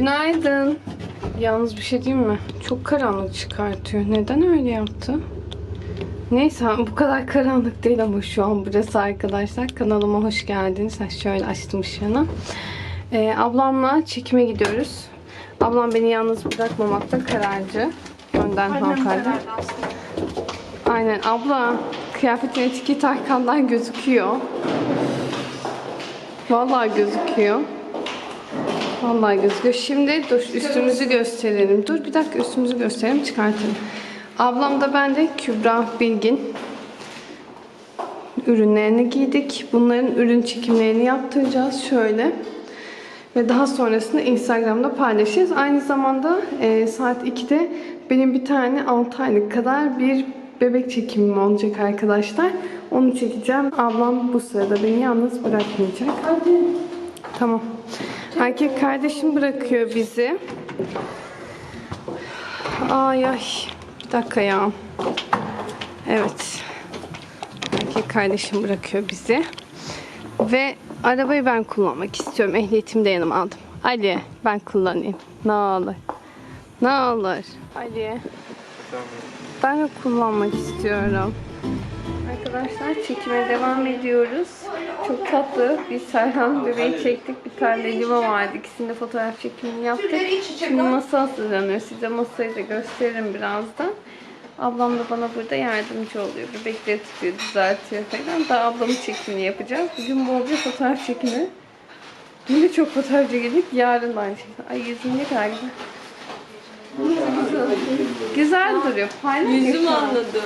Günaydın. Yalnız bir şey diyeyim mi? Çok karanlık çıkartıyor. Neden öyle yaptı? Neyse bu kadar karanlık değil ama şu an burası arkadaşlar. Kanalıma hoş geldiniz. Ha, şöyle açtım ışığını. Ee, ablamla çekime gidiyoruz. Ablam beni yalnız bırakmamakta kararcı. Önden hanımefendi. Aynen abla kıyafetin etiketi arkandan gözüküyor. Vallahi gözüküyor. Vallahi gözüküyor. Şimdi dur üstümüzü gösterelim. Dur bir dakika üstümüzü gösterelim çıkartalım. Ablam da ben de Kübra Bilgin. Ürünlerini giydik. Bunların ürün çekimlerini yaptıracağız şöyle. Ve daha sonrasında Instagram'da paylaşacağız. Aynı zamanda e, saat 2'de benim bir tane 6 aylık kadar bir bebek çekimim olacak arkadaşlar. Onu çekeceğim. Ablam bu sırada beni yalnız bırakmayacak. Tamam. Erkek kardeşim bırakıyor bizi. Ay ay. Bir dakika ya. Evet. Erkek kardeşim bırakıyor bizi. Ve arabayı ben kullanmak istiyorum. Ehliyetimi de yanıma aldım. Ali ben kullanayım. Ne olur. Ne olur. Ali. Ben de kullanmak istiyorum. Arkadaşlar çekime devam ediyoruz. Çok tatlı bir Serhan bebeği çektik. Bir tane Lima vardı. İkisinde fotoğraf çekimini yaptık. Şimdi masa hazırlanıyor. Size masayı da gösteririm birazdan. Ablam da bana burada yardımcı oluyor. Bebekleri tutuyor, düzeltiyor falan. Daha ablamın çekimini yapacağız. Bugün bolca fotoğraf çekimi. Dün de çok fotoğraf çekildik. Yarın da aynı şekilde. Ay yüzüm ne kadar güzel. Güzel, duruyor. Parlak Yüzüm anladım.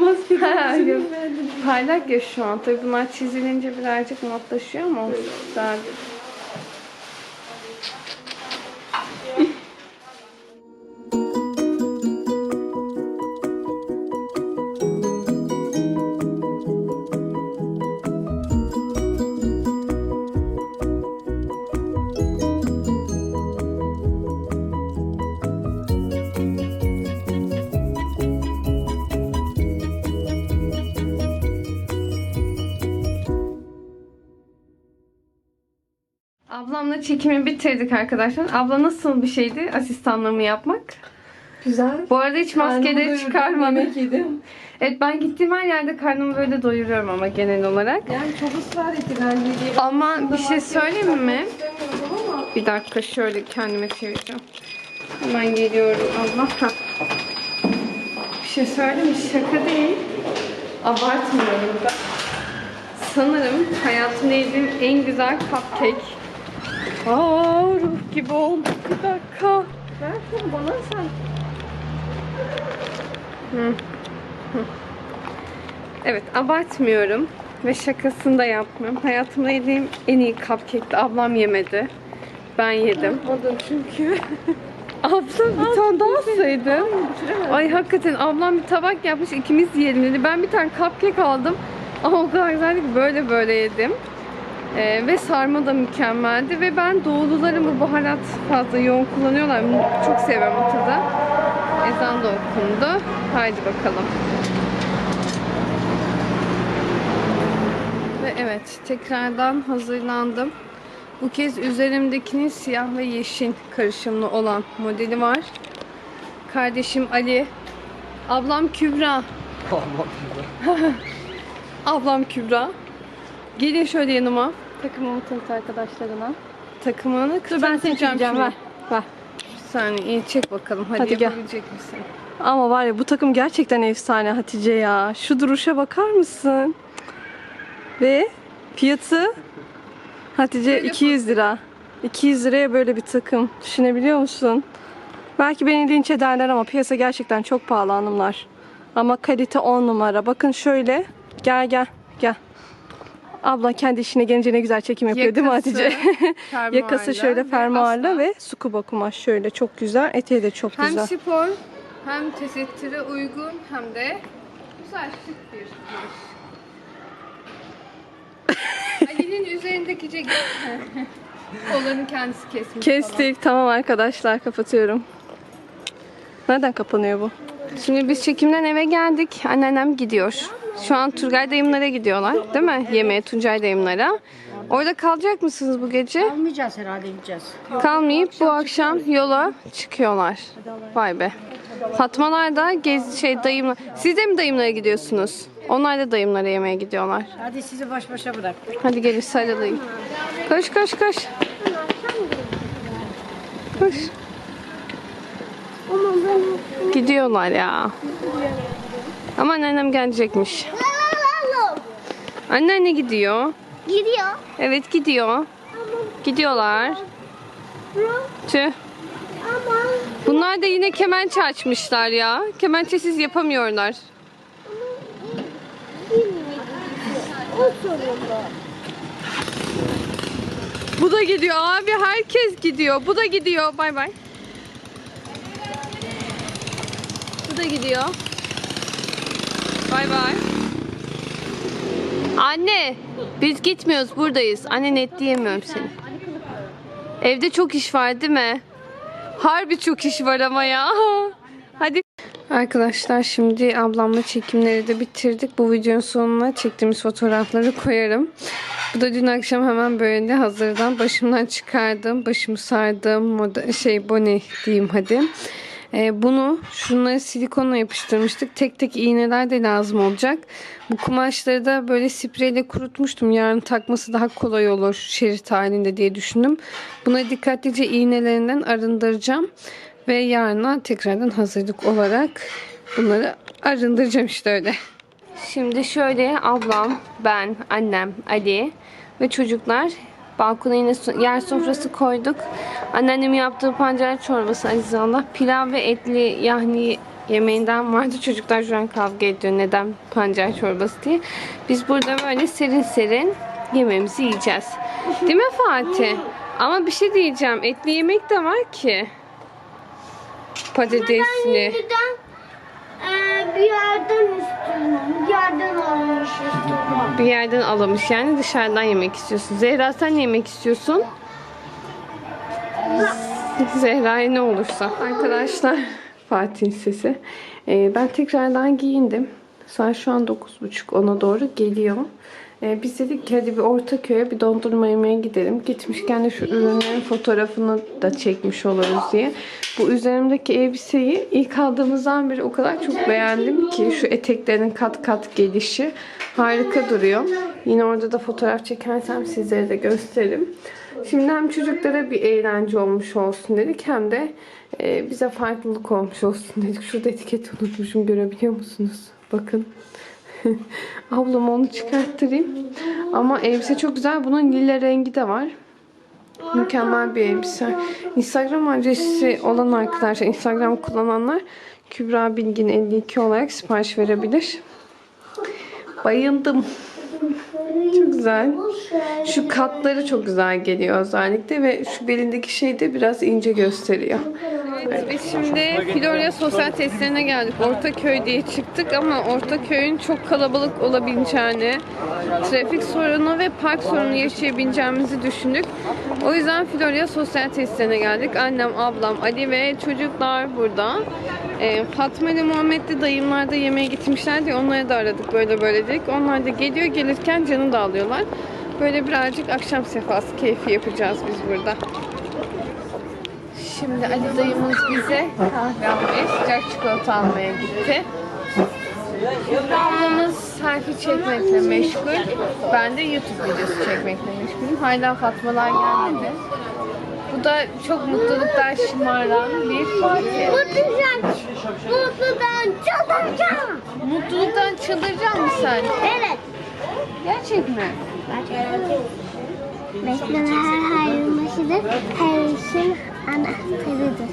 Maske yok. Parlak ya şu an. Tabii bunlar çizilince birazcık matlaşıyor ama olsun. Çekimi bitirdik arkadaşlar. Abla nasıl bir şeydi asistanlığımı yapmak? Güzel. Bu arada hiç maskeleri çıkarmadım. Yedim. Evet ben gittiğim her yerde karnımı böyle doyuruyorum ama genel olarak. Yani çok ısrar etti ben dedi. Ama bir şey söyleyeyim mi? Bir dakika şöyle kendime çevireceğim. Hemen geliyorum abla. Hah. Bir şey söyleyeyim mi? Şaka değil. Abartmıyorum da. Sanırım hayatımda yediğim en güzel cupcake. Aa ruh gibi oldu. Bir dakika. ver şunu bana sen. Hı. Hı. Evet abartmıyorum ve şakasını da yapmıyorum. Hayatımda yediğim en iyi cupcake'ti. Ablam yemedi. Ben yedim. Yapmadım çünkü. Abla bir tane daha alsaydın. Ay hakikaten ablam bir tabak yapmış ikimiz yiyelim dedi. Ben bir tane cupcake aldım. Ama o kadar güzeldi ki böyle böyle yedim. Ee, ve sarma da mükemmeldi. Ve ben doğuluların bu baharat fazla yoğun kullanıyorlar. Çok seviyorum tadı. Ezan da okundu. Haydi bakalım. Ve evet tekrardan hazırlandım. Bu kez üzerimdekinin siyah ve yeşil karışımlı olan modeli var. Kardeşim Ali. Ablam Kübra. Ablam Kübra. Gelin şöyle yanıma. Takımımı tanıt arkadaşlarına. Takımını Dur ben seni çekeceğim ver. Ver. Bir saniye iyi çek bakalım. Hadi, Hadi gel. yapabilecek misin? Ama var ya bu takım gerçekten efsane Hatice ya. Şu duruşa bakar mısın? Ve fiyatı Hatice Böyle 200 lira. 200 liraya böyle bir takım. Düşünebiliyor musun? Belki beni linç ederler ama piyasa gerçekten çok pahalı hanımlar. Ama kalite 10 numara. Bakın şöyle. Gel gel gel. Abla kendi işine gelince ne güzel çekim yapıyor değil mi Yakası, Hatice? fermuarlı Yakası şöyle ve fermuarlı ve sukuba kumaş şöyle çok güzel. Eteği de çok Hem güzel. spor hem tesettüre uygun hem de güzel şık bir kumaş. Ali'nin üzerindeki ceket. Kollarını kendisi kesmiş falan. Kestik. Tamam arkadaşlar kapatıyorum. Nereden kapanıyor bu? Şimdi biz çekimden eve geldik. Anneannem gidiyor. Şu an Turgay dayımlara gidiyorlar. Değil mi? Yemeğe Tuncay dayımlara. Orada kalacak mısınız bu gece? Almayacağız herhalde gideceğiz. Kalmayıp bu akşam yola çıkıyorlar. Vay be. Fatmalar da gez şey dayımla. Siz de mi dayımlara gidiyorsunuz? Onlar da dayımlara yemeğe gidiyorlar. Hadi sizi baş başa bıraktık. Hadi gelin sarılayım. Koş koş koş. Koş. Gidiyorlar ya. Ama anneannem gelecekmiş. Anneanne gidiyor. Gidiyor. Evet gidiyor. Gidiyorlar. Tüh. Bunlar da yine kemençe açmışlar ya. Kemençesiz yapamıyorlar. Bu da gidiyor abi. Herkes gidiyor. Bu da gidiyor. Bay bay. Bu da gidiyor. Bay bay. Anne, biz gitmiyoruz. Buradayız. Anne net diyemiyorum seni. Evde çok iş var değil mi? Harbi çok iş var ama ya. Hadi. Arkadaşlar şimdi ablamla çekimleri de bitirdik. Bu videonun sonuna çektiğimiz fotoğrafları koyarım. Bu da dün akşam hemen böyle hazırdan başımdan çıkardım. Başımı sardım. Moda, şey bone diyeyim hadi. Ee, bunu şunları silikonla yapıştırmıştık. Tek tek iğneler de lazım olacak. Bu kumaşları da böyle spreyle kurutmuştum. Yarın takması daha kolay olur şerit halinde diye düşündüm. Buna dikkatlice iğnelerinden arındıracağım. Ve yarına tekrardan hazırlık olarak bunları arındıracağım işte öyle. Şimdi şöyle ablam, ben, annem, Ali ve çocuklar balkona yine yer sofrası koyduk. Anneannemin yaptığı pancar çorbası Aziz Allah. Pilav ve etli yahni yemeğinden vardı. Çocuklar şu an kavga ediyor neden pancar çorbası diye. Biz burada böyle serin serin yemeğimizi yiyeceğiz. Değil mi Fatih? Ama bir şey diyeceğim. Etli yemek de var ki. Patatesli. Bir yerden istiyorum. Bir yerden almış istiyorum. Bir yerden alamış yani dışarıdan yemek istiyorsun. Zehra sen yemek istiyorsun? Zehra'ya ne olursa. Arkadaşlar Fatih'in sesi. Ee, ben tekrardan giyindim. Saat şu an 9.30 ona doğru geliyor. Ee, biz dedik ki hadi bir Ortaköy'e bir dondurma yemeye gidelim. Gitmişken de şu ürünlerin fotoğrafını da çekmiş oluruz diye. Bu üzerimdeki elbiseyi ilk aldığımızdan beri o kadar çok beğendim ki şu eteklerin kat kat gelişi harika duruyor. Yine orada da fotoğraf çekersem sizlere de gösteririm. Şimdi hem çocuklara bir eğlence olmuş olsun dedik hem de e, bize farklılık olmuş olsun dedik. Şurada etiketi unutmuşum görebiliyor musunuz? Bakın. Ablam onu çıkarttırayım. Ama elbise çok güzel. Bunun lila rengi de var. Mükemmel bir elbise. Instagram adresi olan arkadaşlar, Instagram kullananlar Kübra Bilgin 52 olarak sipariş verebilir. Bayıldım. çok güzel. Şu katları çok güzel geliyor özellikle ve şu belindeki şey de biraz ince gösteriyor. Biz şimdi Florya sosyal tesislerine geldik. Ortaköy diye çıktık ama Ortaköy'ün çok kalabalık olabileceğini, trafik sorunu ve park sorunu yaşayabileceğimizi düşündük. O yüzden Florya sosyal tesislerine geldik. Annem, ablam, Ali ve çocuklar burada. Ee, Fatma ile Muhammed de dayımlar da yemeğe gitmişler diye onları da aradık böyle böyle dedik. Onlar da geliyor gelirken canı da alıyorlar. Böyle birazcık akşam sefası keyfi yapacağız biz burada. Şimdi Ali dayımız bize kahve almaya, sıcak çikolata almaya gitti. Ablamız selfie çekmekle meşgul. Ben de YouTube videosu çekmekle meşgulüm. Hala Fatmalar gelmedi. Bu da çok mutluluktan şımaran bir Fatih. Mutluyum. Mutludan çıldıracağım. Mutluluktan çıldıracak mısın sen? Evet. Gerçek mi? Bekleme her hayrın başıdır. Her işin anahtarıdır.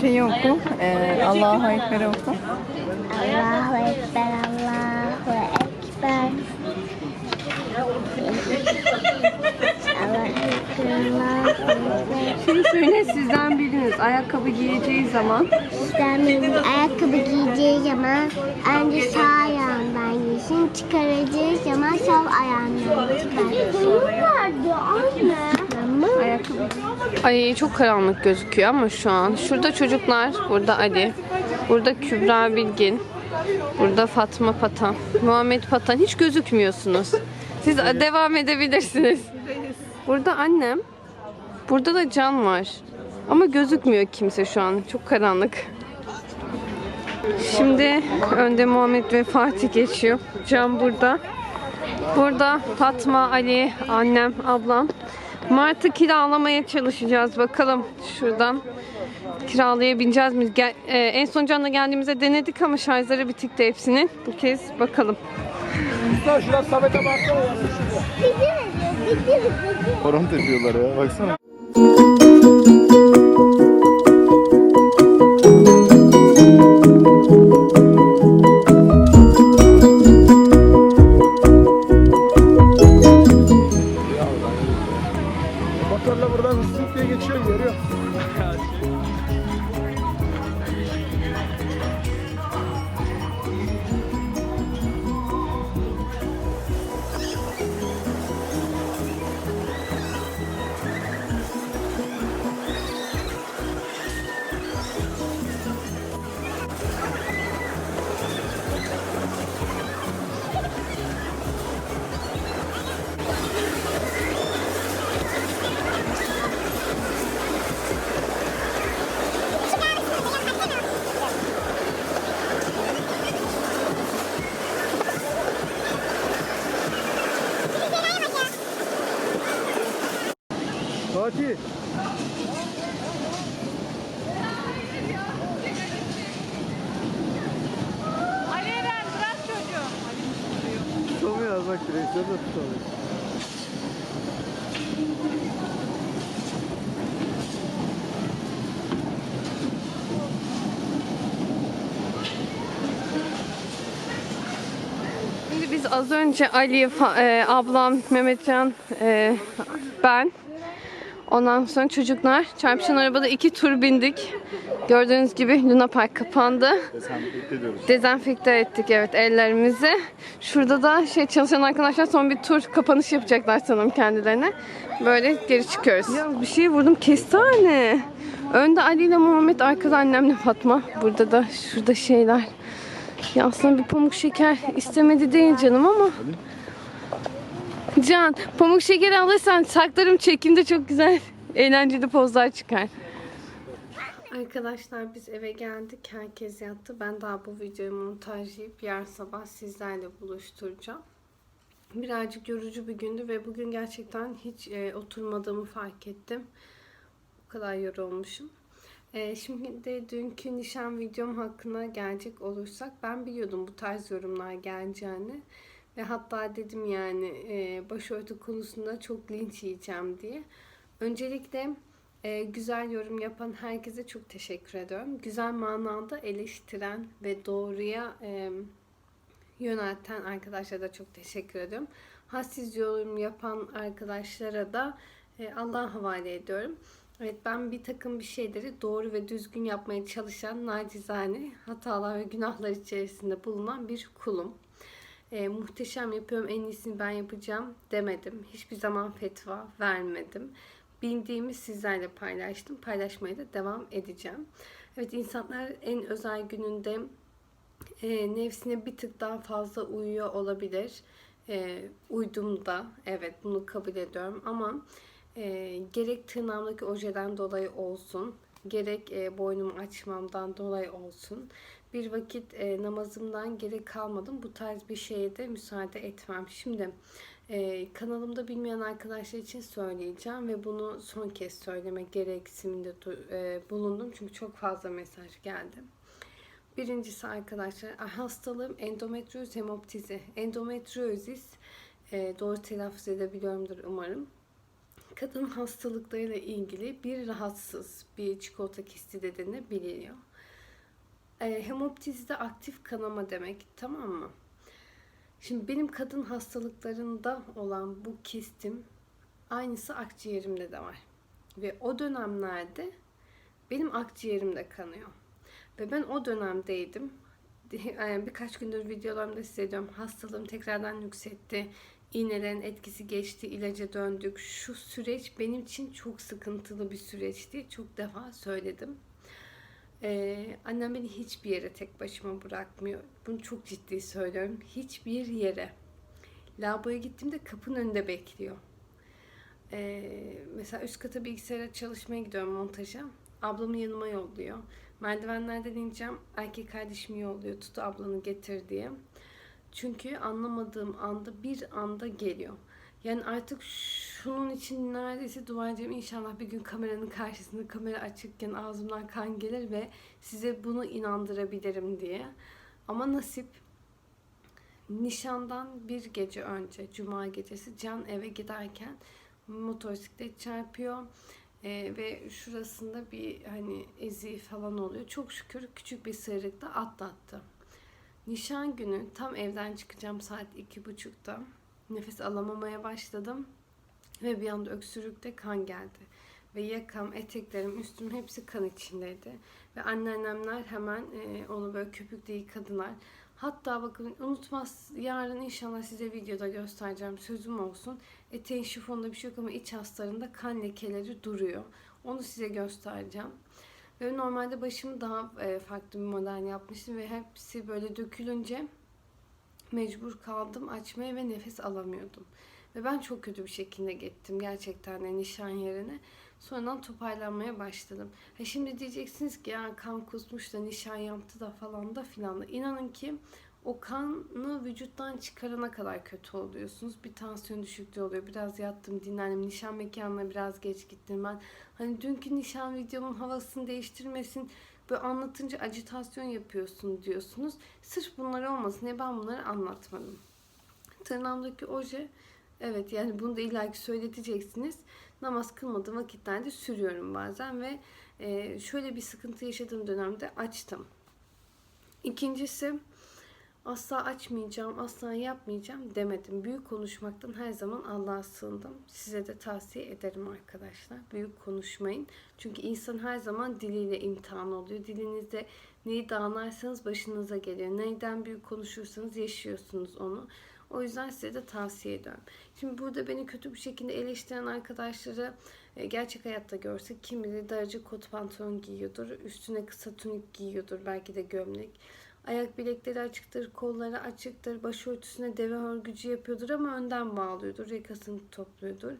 Şeyi oku. E, Allahu Ekber oku. Allahu Ekber, Allahu Ekber. Şimdi söyle sizden biriniz ayakkabı giyeceği zaman İslam'ın ayakkabı giyeceği zaman önce sağ ayağından giysin, çıkaracağı zaman sol ayağından çıkar. nerede anne? Ay çok karanlık gözüküyor ama şu an. Şurada çocuklar, burada Ali, burada Kübra Bilgin. Burada Fatma Patan, Muhammed Patan. Hiç gözükmüyorsunuz. Siz devam edebilirsiniz. Burada annem. Burada da Can var. Ama gözükmüyor kimse şu an. Çok karanlık. Şimdi önde Muhammed ve Fatih geçiyor. Can burada. Burada Fatma, Ali, annem, ablam. Mart'ı kiralamaya çalışacağız. Bakalım şuradan kiralayabileceğiz mi? Gel- e, en son Can'la geldiğimizde denedik ama şarjları bitikti hepsinin. Bu kez bakalım. Horon tepiyorlar ya baksana. Fatih. Ali Eren bırak çocuğu. Tutamıyor bak direksiyonu da tutamıyor. Şimdi biz az önce Ali, fa- e, ablam, Mehmetcan, e, ben. Ondan sonra çocuklar çarpışan arabada iki tur bindik. Gördüğünüz gibi Luna Park kapandı. Desenfekte ediyoruz. Dezenfekte ettik evet ellerimizi. Şurada da şey çalışan arkadaşlar son bir tur kapanış yapacaklar sanırım kendilerine. Böyle geri çıkıyoruz. Ya bir şey vurdum kestane. Önde Ali ile Muhammed, arkada annemle Fatma. Burada da şurada şeyler. Ya aslında bir pamuk şeker istemedi değil canım ama. Can, pamuk şekeri alırsan saklarım çekimde çok güzel eğlenceli pozlar çıkar. Arkadaşlar biz eve geldik. Herkes yattı. Ben daha bu videoyu montajlayıp yarın sabah sizlerle buluşturacağım. Birazcık yorucu bir gündü ve bugün gerçekten hiç e, oturmadığımı fark ettim. O kadar yorulmuşum. E, şimdi de dünkü nişan videom hakkında gelecek olursak ben biliyordum bu tarz yorumlar geleceğini. Ve hatta dedim yani e, başörtü konusunda çok linç yiyeceğim diye. Öncelikle e, güzel yorum yapan herkese çok teşekkür ediyorum. Güzel manada eleştiren ve doğruya e, yönelten arkadaşlara da çok teşekkür ediyorum. Hassiz yorum yapan arkadaşlara da e, Allah'a havale ediyorum. Evet ben bir takım bir şeyleri doğru ve düzgün yapmaya çalışan nacizane hatalar ve günahlar içerisinde bulunan bir kulum. E, muhteşem yapıyorum en iyisini ben yapacağım demedim. Hiçbir zaman fetva vermedim. Bildiğimi sizlerle paylaştım. Paylaşmaya da devam edeceğim. Evet insanlar en özel gününde e, nefsine bir tık daha fazla uyuyor olabilir. E, uydum da evet bunu kabul ediyorum ama e, gerek tırnağımdaki ojeden dolayı olsun gerek e, boynumu açmamdan dolayı olsun bir vakit e, namazımdan geri kalmadım. Bu tarz bir şeye de müsaade etmem. Şimdi e, kanalımda bilmeyen arkadaşlar için söyleyeceğim ve bunu son kez söylemek gereksiniminde du- e, bulundum. Çünkü çok fazla mesaj geldi. Birincisi arkadaşlar hastalığım endometrioz hemoptizi. Endometriozis e, doğru telaffuz edebiliyorumdur umarım. Kadın hastalıklarıyla ilgili bir rahatsız, bir çikolata kisti de denebiliyor. E, hemoptizi de aktif kanama demek tamam mı? Şimdi benim kadın hastalıklarında olan bu kistim aynısı akciğerimde de var. Ve o dönemlerde benim akciğerimde kanıyor. Ve ben o dönemdeydim. Yani birkaç gündür videolarımda hissediyorum. Hastalığım tekrardan yükseltti. İğnelerin etkisi geçti. ilaca döndük. Şu süreç benim için çok sıkıntılı bir süreçti. Çok defa söyledim. Ee, annem beni hiçbir yere tek başıma bırakmıyor. Bunu çok ciddi söylüyorum. Hiçbir yere. Lavaboya gittiğimde kapının önünde bekliyor. Ee, mesela üst kata bilgisayara çalışmaya gidiyorum montaja. Ablamı yanıma yolluyor. Merdivenlerden ineceğim. Erkek kardeşimi yolluyor. Tut ablanı getir diye. Çünkü anlamadığım anda bir anda geliyor. Yani artık şunun için neredeyse dua ediyorum. İnşallah bir gün kameranın karşısında kamera açıkken ağzımdan kan gelir ve size bunu inandırabilirim diye. Ama nasip nişandan bir gece önce, cuma gecesi Can eve giderken motosiklet çarpıyor. Ee, ve şurasında bir hani ezi falan oluyor. Çok şükür küçük bir sıyrıkta atlattı. Nişan günü tam evden çıkacağım saat iki buçukta. Nefes alamamaya başladım. Ve bir anda öksürükte kan geldi. Ve yakam, eteklerim, üstüm hepsi kan içindeydi. Ve anneannemler hemen e, onu böyle köpükle yıkadılar. Hatta bakın unutmaz yarın inşallah size videoda göstereceğim sözüm olsun. Eteğin şifonda bir şey yok ama iç haslarında kan lekeleri duruyor. Onu size göstereceğim. Ve normalde başımı daha e, farklı bir model yapmıştım ve hepsi böyle dökülünce mecbur kaldım açmaya ve nefes alamıyordum. Ve ben çok kötü bir şekilde gittim gerçekten de nişan yerine. Sonradan toparlanmaya başladım. Ha şimdi diyeceksiniz ki ya kan kusmuş da nişan yaptı da falan da filan da. İnanın ki o kanı vücuttan çıkarana kadar kötü oluyorsunuz. Bir tansiyon düşüklüğü oluyor. Biraz yattım, dinlendim. Nişan mekanına biraz geç gittim ben. Hani dünkü nişan videomun havasını değiştirmesin. Böyle anlatınca acitasyon yapıyorsun diyorsunuz. Sırf bunlar olmasın diye ben bunları anlatmadım. Tırnağımdaki oje Evet yani bunu da illaki söyleteceksiniz. Namaz kılmadığım vakitlerde sürüyorum bazen ve e, şöyle bir sıkıntı yaşadığım dönemde açtım. İkincisi asla açmayacağım, asla yapmayacağım demedim. Büyük konuşmaktan her zaman Allah'a sığındım. Size de tavsiye ederim arkadaşlar. Büyük konuşmayın. Çünkü insan her zaman diliyle imtihan oluyor. Dilinizde neyi dağınarsanız başınıza geliyor. Neyden büyük konuşursanız yaşıyorsunuz onu. O yüzden size de tavsiye ediyorum. Şimdi burada beni kötü bir şekilde eleştiren arkadaşları e, gerçek hayatta görsek kim bilir daracık kot pantolon giyiyordur. Üstüne kısa tunik giyiyordur. Belki de gömlek. Ayak bilekleri açıktır, kolları açıktır, başörtüsüne deve örgücü yapıyordur ama önden bağlıyordur, yakasını topluyordur.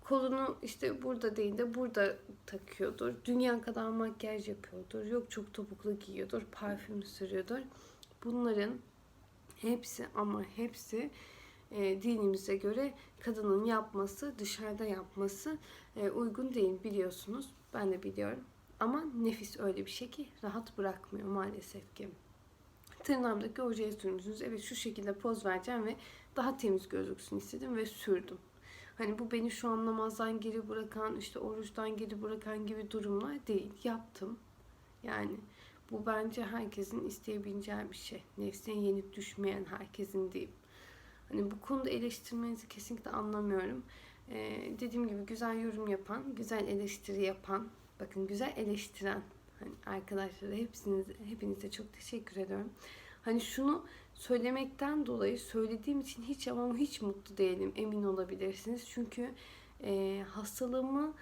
Kolunu işte burada değil de burada takıyordur. Dünya kadar makyaj yapıyordur. Yok çok topuklu giyiyordur, parfüm sürüyordur. Bunların hepsi ama hepsi e, dinimize göre kadının yapması, dışarıda yapması e, uygun değil biliyorsunuz. Ben de biliyorum. Ama nefis öyle bir şey ki rahat bırakmıyor maalesef ki. Tırnağımdaki ojeyi sürmüşsünüz. Evet şu şekilde poz vereceğim ve daha temiz gözüksün istedim ve sürdüm. Hani bu beni şu an namazdan geri bırakan, işte oruçtan geri bırakan gibi durumlar değil. Yaptım. Yani bu bence herkesin isteyebileceği bir şey. Nefsine yenik düşmeyen herkesin değil. Hani bu konuda eleştirmenizi kesinlikle anlamıyorum. Ee, dediğim gibi güzel yorum yapan, güzel eleştiri yapan, bakın güzel eleştiren hani arkadaşlara hepsiniz, hepinize çok teşekkür ediyorum. Hani şunu söylemekten dolayı söylediğim için hiç ama hiç mutlu değilim emin olabilirsiniz. Çünkü e, hastalığımı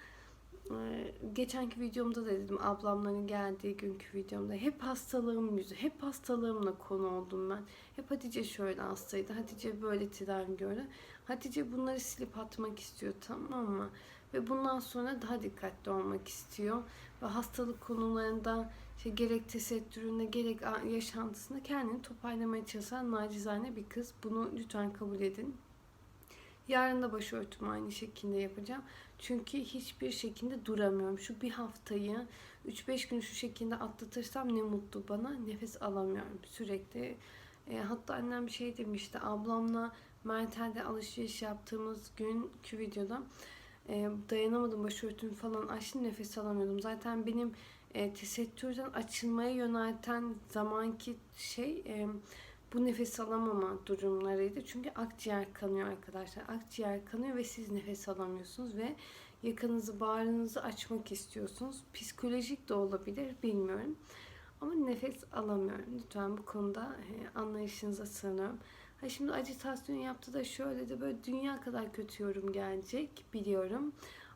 ee, geçenki videomda da dedim ablamların geldiği günkü videomda hep hastalığım yüzü, hep hastalığımla konu oldum ben. Hep Hatice şöyle hastaydı, Hatice böyle tedavi gördü. Hatice bunları silip atmak istiyor tamam mı? Ve bundan sonra daha dikkatli olmak istiyor. Ve hastalık konularında işte gerek tesettüründe gerek yaşantısında kendini toparlamaya çalışan nacizane bir kız. Bunu lütfen kabul edin. Yarın da başörtümü aynı şekilde yapacağım. Çünkü hiçbir şekilde duramıyorum. Şu bir haftayı 3-5 gün şu şekilde atlatırsam ne mutlu bana. Nefes alamıyorum sürekli. E, hatta annem bir şey demişti. Ablamla Mertel'de alışveriş yaptığımız günkü videoda e, dayanamadım başörtümü falan açtım nefes alamıyordum. Zaten benim e, tesettürden açılmaya yönelten zamanki şey e, bu nefes alamama durumlarıydı. Çünkü akciğer kanıyor arkadaşlar. Akciğer kanıyor ve siz nefes alamıyorsunuz ve yakanızı, bağrınızı açmak istiyorsunuz. Psikolojik de olabilir bilmiyorum. Ama nefes alamıyorum. Lütfen bu konuda e, anlayışınıza sığınıyorum. Ha şimdi acitasyon yaptı da şöyle de böyle dünya kadar kötü yorum gelecek biliyorum.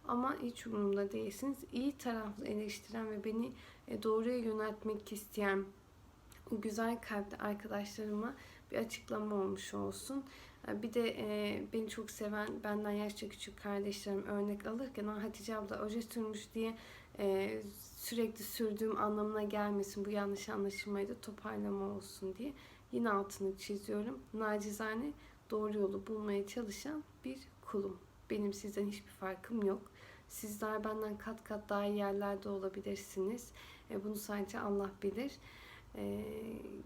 Ama hiç umurumda değilsiniz. İyi taraflı eleştiren ve beni e, doğruya yöneltmek isteyen o güzel kalpli arkadaşlarıma bir açıklama olmuş olsun. E, Bir de e, beni çok seven, benden yaşça küçük kardeşlerim örnek alırken "Aa, Hatice abla oje sürmüş diye e, sürekli sürdüğüm anlamına gelmesin. Bu yanlış anlaşılmaydı toparlama olsun diye. Yine altını çiziyorum. Nacizane doğru yolu bulmaya çalışan bir kulum. Benim sizden hiçbir farkım yok. Sizler benden kat kat daha iyi yerlerde olabilirsiniz. E, bunu sadece Allah bilir. E,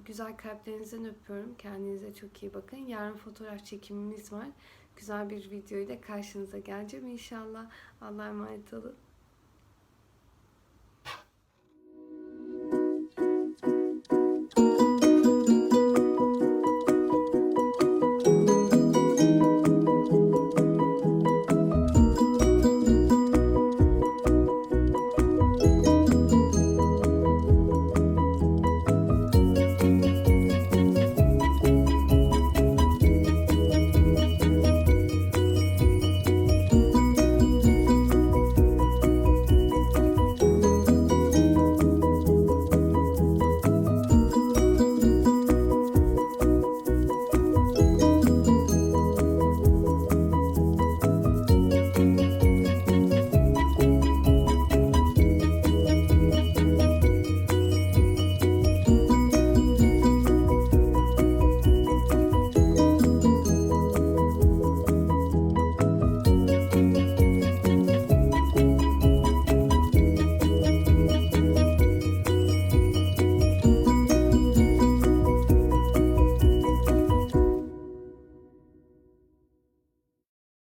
güzel kalplerinizden öpüyorum. Kendinize çok iyi bakın. Yarın fotoğraf çekimimiz var. Güzel bir videoyla karşınıza geleceğim inşallah. Allah'a emanet olun.